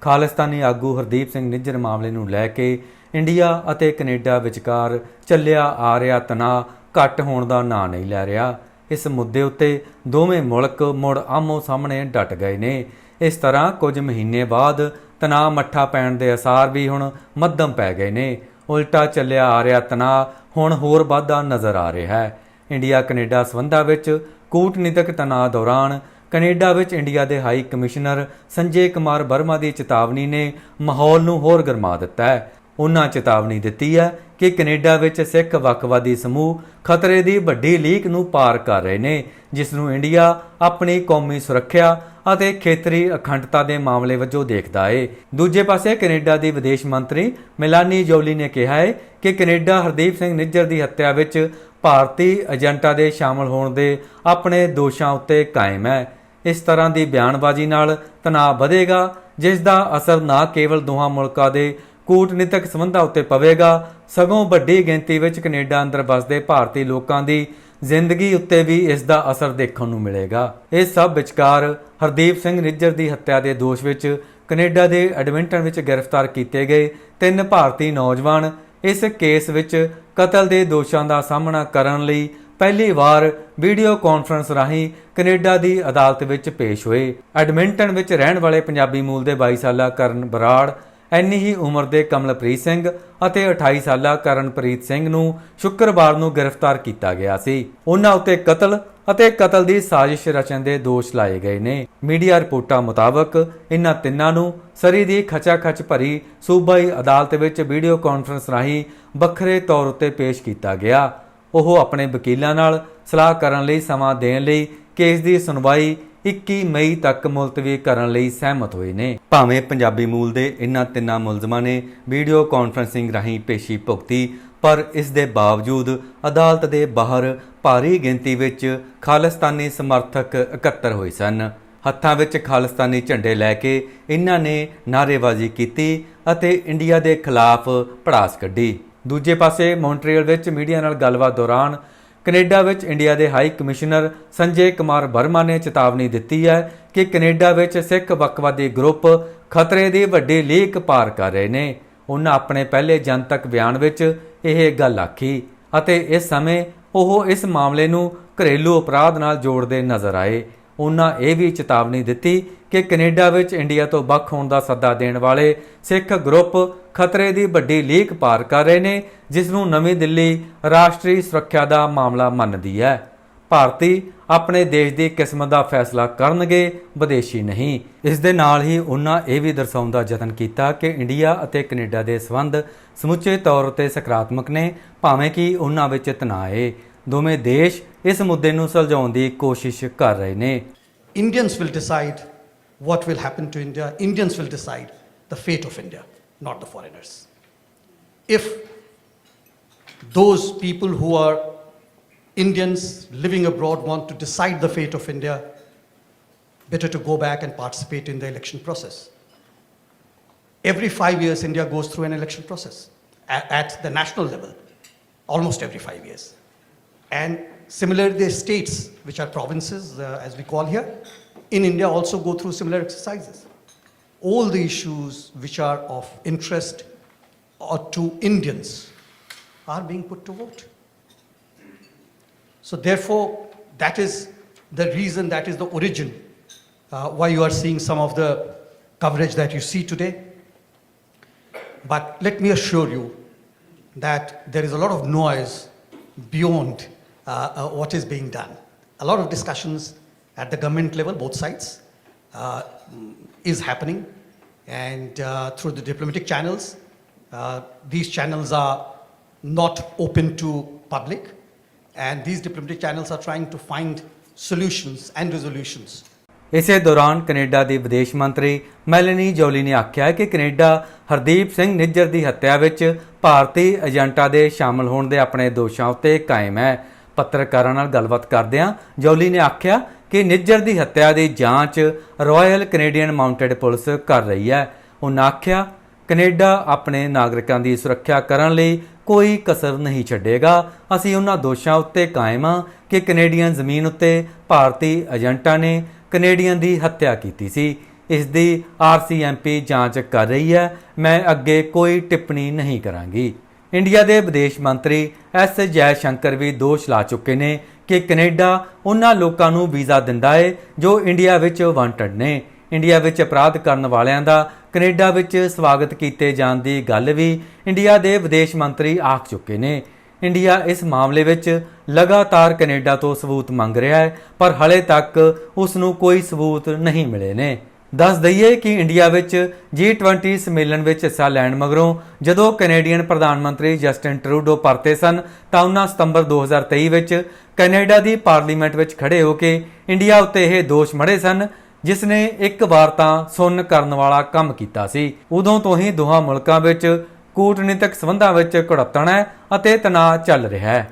ਖਾਲਿਸਤਾਨੀ ਆਗੂ ਹਰਦੀਪ ਸਿੰਘ ਨਿੱਜਰ ਮਾਮਲੇ ਨੂੰ ਲੈ ਕੇ ਇੰਡੀਆ ਅਤੇ ਕੈਨੇਡਾ ਵਿਚਕਾਰ ਚੱਲਿਆ ਆ ਰਿਹਾ ਤਣਾਅ, ਘੱਟ ਹੋਣ ਦਾ ਨਾਂ ਨਹੀਂ ਲੈ ਰਿਹਾ। ਇਸ ਮੁੱਦੇ ਉੱਤੇ ਦੋਵੇਂ ਮੁਲਕ ਮੁੜ ਆਮੋ ਸਾਹਮਣੇ ਡਟ ਗਏ ਨੇ। ਇਸ ਤਰ੍ਹਾਂ ਕੁਝ ਮਹੀਨੇ ਬਾਅਦ ਤਣਾਅ ਮੱਠਾ ਪੈਣ ਦੇ ਅਸਾਰ ਵੀ ਹੁਣ ਮੱਧਮ ਪੈ ਗਏ ਨੇ। ਉਲਟਾ ਚੱਲਿਆ ਆ ਰਿਹਾ ਤਣਾਅ ਹੁਣ ਹੋਰ ਵਾਧਾ ਨਜ਼ਰ ਆ ਰਿਹਾ ਹੈ। ਇੰਡੀਆ ਕੈਨੇਡਾ ਸਬੰਧਾਂ ਵਿੱਚ ਕੂਟਨੀਤਿਕ ਤਣਾਅ ਦੌਰਾਨ ਕੈਨੇਡਾ ਵਿੱਚ ਇੰਡੀਆ ਦੇ ਹਾਈ ਕਮਿਸ਼ਨਰ ਸੰਜੇ ਕੁਮਾਰ ਵਰਮਾ ਦੀ ਚੇਤਾਵਨੀ ਨੇ ਮਾਹੌਲ ਨੂੰ ਹੋਰ ਗਰਮਾ ਦਿੱਤਾ ਹੈ। ਉਹਨਾਂ ਚੇਤਾਵਨੀ ਦਿੱਤੀ ਹੈ ਕਿ ਕੈਨੇਡਾ ਵਿੱਚ ਸਿੱਖ ਵੱਖਵਾਦੀ ਸਮੂਹ ਖਤਰੇ ਦੀ ਵੱਡੀ ਲੀਕ ਨੂੰ ਪਾਰ ਕਰ ਰਹੇ ਨੇ, ਜਿਸ ਨੂੰ ਇੰਡੀਆ ਆਪਣੀ ਕੌਮੀ ਸੁਰੱਖਿਆ ਅਤੇ ਖੇਤਰੀ ਅਖੰਡਤਾ ਦੇ ਮਾਮਲੇ ਵਜੋਂ ਦੇਖਦਾ ਏ। ਦੂਜੇ ਪਾਸੇ ਕੈਨੇਡਾ ਦੀ ਵਿਦੇਸ਼ ਮੰਤਰੀ ਮਿਲਾਨੀ ਜੋਲੀ ਨੇ ਕਿਹਾ ਹੈ ਕਿ ਕੈਨੇਡਾ ਹਰਦੀਪ ਸਿੰਘ ਨਿੱਜਰ ਦੀ ਹੱਤਿਆ ਵਿੱਚ ਭਾਰਤੀ ਏਜੰਟਾਂ ਦੇ ਸ਼ਾਮਲ ਹੋਣ ਦੇ ਆਪਣੇ ਦੋਸ਼ਾਂ ਉੱਤੇ ਕਾਇਮ ਹੈ। ਇਸ ਤਰ੍ਹਾਂ ਦੀ ਬਿਆਨਬਾਜ਼ੀ ਨਾਲ ਤਣਾਅ ਵਧੇਗਾ ਜਿਸ ਦਾ ਅਸਰ ਨਾ ਕੇਵਲ ਦੋਹਾਂ ਮੁਲਕਾਂ ਦੇ ਕੂਟਨੀਤਿਕ ਸੰਬੰਧਾਂ ਉੱਤੇ ਪਵੇਗਾ, ਸਗੋਂ ਵੱਡੀ ਗਿਣਤੀ ਵਿੱਚ ਕੈਨੇਡਾ ਅੰਦਰ ਵਸਦੇ ਭਾਰਤੀ ਲੋਕਾਂ ਦੀ ਜ਼ਿੰਦਗੀ ਉੱਤੇ ਵੀ ਇਸ ਦਾ ਅਸਰ ਦੇਖਣ ਨੂੰ ਮਿਲੇਗਾ। ਇਹ ਸਭ ਵਿਚਕਾਰ ਹਰਦੀਪ ਸਿੰਘ ਨਿੱਜਰ ਦੀ ਹੱਤਿਆ ਦੇ ਦੋਸ਼ ਵਿੱਚ ਕੈਨੇਡਾ ਦੇ ਐਡਮਿੰਟਨ ਵਿੱਚ ਗ੍ਰਿਫਤਾਰ ਕੀਤੇ ਗਏ ਤਿੰਨ ਭਾਰਤੀ ਨੌਜਵਾਨ ਇਸ ਕੇਸ ਵਿੱਚ ਕਤਲ ਦੇ ਦੋਸ਼ਾਂ ਦਾ ਸਾਹਮਣਾ ਕਰਨ ਲਈ ਪਹਿਲੀ ਵਾਰ ਵੀਡੀਓ ਕਾਨਫਰੰਸ ਰਾਹੀਂ ਕੈਨੇਡਾ ਦੀ ਅਦਾਲਤ ਵਿੱਚ ਪੇਸ਼ ਹੋਏ। ਐਡਮਿੰਟਨ ਵਿੱਚ ਰਹਿਣ ਵਾਲੇ ਪੰਜਾਬੀ ਮੂਲ ਦੇ 22 ਸਾਲਾ ਕਰਨ ਬਰਾੜ ਐਨੀ ਹੀ ਉਮਰ ਦੇ ਕਮਲਪ੍ਰੀਤ ਸਿੰਘ ਅਤੇ 28 ਸਾਲਾ ਕਰਨਪ੍ਰੀਤ ਸਿੰਘ ਨੂੰ ਸ਼ੁੱਕਰਵਾਰ ਨੂੰ ਗ੍ਰਿਫਤਾਰ ਕੀਤਾ ਗਿਆ ਸੀ। ਉਹਨਾਂ ਉੱਤੇ ਕਤਲ ਅਤੇ ਕਤਲ ਦੀ ਸਾਜ਼ਿਸ਼ ਰਚਣ ਦੇ ਦੋਸ਼ ਲਾਏ ਗਏ ਨੇ। ਮੀਡੀਆ ਰਿਪੋਰਟਾਂ ਮੁਤਾਬਕ ਇਨ੍ਹਾਂ ਤਿੰਨਾਂ ਨੂੰ ਸਰੀ ਦੀ ਖਚਾਖਚ ਭਰੀ ਸੂਬਾਈ ਅਦਾਲਤ ਵਿੱਚ ਵੀਡੀਓ ਕਾਨਫਰੰਸ ਰਾਹੀਂ ਵੱਖਰੇ ਤੌਰ ਉੱਤੇ ਪੇਸ਼ ਕੀਤਾ ਗਿਆ। ਉਹ ਆਪਣੇ ਵਕੀਲਾਂ ਨਾਲ ਸਲਾਹ ਕਰਨ ਲਈ ਸਮਾਂ ਦੇਣ ਲਈ ਕੇਸ ਦੀ ਸੁਣਵਾਈ 21 ਮਈ ਤੱਕ ਮੁਲਤਵੀ ਕਰਨ ਲਈ ਸਹਿਮਤ ਹੋਏ ਨੇ। ਭਾਵੇਂ ਪੰਜਾਬੀ ਮੂਲ ਦੇ ਇਨ੍ਹਾਂ ਤਿੰਨਾਂ ਮੁਲਜ਼ਮਾਂ ਨੇ ਵੀਡੀਓ ਕਾਨਫਰੰਸਿੰਗ ਰਾਹੀਂ ਪੇਸ਼ੀ ਭੁਗਤੀ, ਪਰ ਇਸ ਦੇ ਬਾਵਜੂਦ ਅਦਾਲਤ ਦੇ ਬਾਹਰ ਭਾਰੀ ਗਿਣਤੀ ਵਿੱਚ ਖਾਲਿਸਤਾਨੀ ਸਮਰਥਕ ਇਕੱਤਰ ਹੋਏ ਸਨ। ਹੱਥਾਂ ਵਿੱਚ ਖਾਲਿਸਤਾਨੀ ਝੰਡੇ ਲੈ ਕੇ ਇਹਨਾਂ ਨੇ ਨਾਅਰੇਬਾਜ਼ੀ ਕੀਤੀ ਅਤੇ ਇੰਡੀਆ ਦੇ ਖਿਲਾਫ ਪੜਾਸ ਕੱਢੀ। ਦੂਜੇ ਪਾਸੇ ਮੌਂਟਰੀਅਲ ਵਿੱਚ ਮੀਡੀਆ ਨਾਲ ਗੱਲਬਾਤ ਦੌਰਾਨ ਕੈਨੇਡਾ ਵਿੱਚ ਇੰਡੀਆ ਦੇ ਹਾਈ ਕਮਿਸ਼ਨਰ ਸੰਜੇ ਕੁਮਾਰ ਵਰਮਾ ਨੇ ਚੇਤਾਵਨੀ ਦਿੱਤੀ ਹੈ ਕਿ ਕੈਨੇਡਾ ਵਿੱਚ ਸਿੱਖ ਵੱਖਵਾਦੀ ਗਰੁੱਪ ਖਤਰੇ ਦੀ ਵੱਡੀ ਲੀਕ ਪਾਰ ਕਰ ਰਹੇ ਨੇ। ਉਹਨਾਂ ਆਪਣੇ ਪਹਿਲੇ ਜਨਤਕ ਬਿਆਨ ਵਿੱਚ ਇਹ ਗੱਲ ਆਖੀ ਅਤੇ ਇਸ ਸਮੇਂ ਉਹ ਇਸ ਮਾਮਲੇ ਨੂੰ ਘਰੇਲੂ ਅਪਰਾਧ ਨਾਲ ਜੋੜਦੇ ਨਜ਼ਰ ਆਏ। ਉਹਨਾਂ ਇਹ ਵੀ ਚੇਤਾਵਨੀ ਦਿੱਤੀ ਕਿ ਕੈਨੇਡਾ ਵਿੱਚ ਇੰਡੀਆ ਤੋਂ ਵੱਖ ਹੋਣ ਦਾ ਸੱਦਾ ਦੇਣ ਵਾਲੇ ਸਿੱਖ ਗਰੁੱਪ ਖਤਰੇ ਦੀ ਵੱਡੀ ਲੀਕ ਪਾਰ ਕਰ ਰਹੇ ਨੇ, ਜਿਸ ਨੂੰ ਨਵੀਂ ਦਿੱਲੀ ਰਾਸ਼ਟਰੀ ਸੁਰੱਖਿਆ ਦਾ ਮਾਮਲਾ ਮੰਨਦੀ ਹੈ। ਭਾਰਤੀ ਆਪਣੇ ਦੇਸ਼ ਦੀ ਕਿਸਮਤ ਦਾ ਫੈਸਲਾ ਕਰਨਗੇ, ਵਿਦੇਸ਼ੀ ਨਹੀਂ। ਇਸ ਦੇ ਨਾਲ ਹੀ ਉਹਨਾਂ ਇਹ ਵੀ ਦਰਸਾਉਣ ਦਾ ਯਤਨ ਕੀਤਾ ਕਿ ਇੰਡੀਆ ਅਤੇ ਕੈਨੇਡਾ ਦੇ ਸਬੰਧ ਸਮੁੱਚੇ ਤੌਰ 'ਤੇ ਸਕਾਰਾਤਮਕ ਨੇ, ਭਾਵੇਂ ਕਿ ਉਹਨਾਂ ਵਿੱਚ ਤਣਾਅ ਹੈ ਦੋਵੇਂ ਦੇਸ਼ ਇਸ ਮੁੱਦੇ ਨੂੰ ਸੁਲਝਾਉਣ ਦੀ ਕੋਸ਼ਿਸ਼ ਕਰ ਰਹੇ ਨੇ Indians will decide what will happen to India. Indians will decide the fate of India, not the foreigners. If those people who are Indians living abroad want to decide the fate of India, better to go back and participate in the election process. Every five years, India goes through an election process at, at the national level, almost every five years. And similarly, the states, which are provinces, uh, as we call here, in India also go through similar exercises. All the issues which are of interest or to Indians are being put to vote. So therefore, that is the reason, that is the origin uh, why you are seeing some of the coverage that you see today. But let me assure you that there is a lot of noise beyond uh, uh, what is being done. A lot of discussions at the government level, both sides, uh, mm, is happening. And uh, through the diplomatic channels, uh, these channels are not open to public. And these diplomatic channels are trying to find solutions and resolutions ਇਸੇ ਦੌਰਾਨ Canada ਦੀ ਵਿਦੇਸ਼ ਮੰਤਰੀ ਮੈਲਨੀ Jolie ਨੇ ਆਖਿਆ ਕਿ Canada Hardeep Singh Nijjar ਦੀ ਹੱਤਿਆ ਵਿੱਚ ਭਾਰਤੀ ਏਜੰਟਾਂ ਦੇ ਸ਼ਾਮਲ ਹੋਣ ਦੇ ਆਪਣੇ ਦੋਸ਼ਾਂ ਉੱਤੇ ਕਾਇਮ ਹੈ ਪੱਤਰਕਾਰਾਂ ਨਾਲ ਗੱਲਬਾਤ ਕਰਦਿਆਂ ਜੋਲੀ ਨੇ ਆਖਿਆ ਕਿ ਨਿੱਜਰ ਦੀ ਹੱਤਿਆ ਦੀ ਜਾਂਚ ਰਾਇਲ ਕੈਨੇਡੀਅਨ ਮਾਊਂਟਡ ਪੁਲਿਸ ਕਰ ਰਹੀ ਹੈ। ਉਹਨਾਂ ਆਖਿਆ, ਕੈਨੇਡਾ ਆਪਣੇ ਨਾਗਰਿਕਾਂ ਦੀ ਸੁਰੱਖਿਆ ਕਰਨ ਲਈ ਕੋਈ ਕਸਰ ਨਹੀਂ ਛੱਡੇਗਾ। ਅਸੀਂ ਉਹਨਾਂ ਦੋਸ਼ਾਂ ਉੱਤੇ ਕਾਇਮ ਹਾਂ ਕਿ ਕੈਨੇਡੀਅਨ ਜ਼ਮੀਨ ਉੱਤੇ ਭਾਰਤੀ ਏਜੰਟਾਂ ਨੇ ਕੈਨੇਡੀਅਨ ਦੀ ਹੱਤਿਆ ਕੀਤੀ ਸੀ। ਇਸ ਦੀ ਆਰਸੀਐਮਪੀ ਜਾਂਚ ਕਰ ਰਹੀ ਹੈ। ਮੈਂ ਅੱਗੇ ਕੋਈ ਟਿੱਪਣੀ ਨਹੀਂ ਕਰਾਂਗੀ। ਇੰਡੀਆ ਦੇ ਵਿਦੇਸ਼ ਮੰਤਰੀ ਐਸ ਜੈ ਸ਼ੰਕਰ ਵੀ ਦੋਸ਼ ਲਾ ਚੁੱਕੇ ਨੇ ਕਿ ਕੈਨੇਡਾ ਉਹਨਾਂ ਲੋਕਾਂ ਨੂੰ ਵੀਜ਼ਾ ਦਿੰਦਾ ਏ ਜੋ ਇੰਡੀਆ ਵਿੱਚ ਵਾਂਟਡ ਨੇ। ਇੰਡੀਆ ਵਿੱਚ ਅਪਰਾਧ ਕਰਨ ਵਾਲਿਆਂ ਦਾ ਕੈਨੇਡਾ ਵਿੱਚ ਸਵਾਗਤ ਕੀਤੇ ਜਾਣ ਦੀ ਗੱਲ ਵੀ ਇੰਡੀਆ ਦੇ ਵਿਦੇਸ਼ ਮੰਤਰੀ ਆਖ ਚੁੱਕੇ ਨੇ। ਇੰਡੀਆ ਇਸ ਮਾਮਲੇ ਵਿੱਚ ਲਗਾਤਾਰ ਕੈਨੇਡਾ ਤੋਂ ਸਬੂਤ ਮੰਗ ਰਿਹਾ ਹੈ, ਪਰ ਹਲੇ ਤੱਕ ਉਸ ਨੂੰ ਕੋਈ ਸਬੂਤ ਨਹੀਂ ਮਿਲੇ ਨੇ। ਦੱਸ ਦਈਏ ਕਿ ਇੰਡੀਆ ਵਿੱਚ G20 ਸੰਮੇਲਨ ਵਿੱਚ ਹਿੱਸਾ ਲੈਣ ਮਗਰੋਂ ਜਦੋਂ ਕੈਨੇਡੀਅਨ ਪ੍ਰਧਾਨ ਮੰਤਰੀ ਜਸਟਿਨ ਟਰੂਡੋ ਪਰਤੇ ਸਨ, ਤਾਂ ਉਹਨਾਂ ਸਤੰਬਰ 2023 ਵਿੱਚ ਕੈਨੇਡਾ ਦੀ ਪਾਰਲੀਮੈਂਟ ਵਿੱਚ ਖੜੇ ਹੋ ਕੇ ਇੰਡੀਆ ਉੱਤੇ ਇਹ ਦੋਸ਼ ਮੜੇ ਸਨ, ਜਿਸ ਨੇ ਇੱਕ ਵਾਰ ਤਾਂ ਸੁੰਨ ਕਰਨ ਵਾਲਾ ਕੰਮ ਕੀਤਾ ਸੀ। ਉਦੋਂ ਤੋਂ ਹੀ ਦੋਹਾਂ ਮੁਲਕਾਂ ਵਿੱਚ ਕੂਟਨੀਤਿਕ ਸਬੰਧਾਂ ਵਿੱਚ ਘੜਤਣ ਹੈ ਅਤੇ ਤਣਾਅ ਚੱਲ ਰਿਹਾ ਹੈ।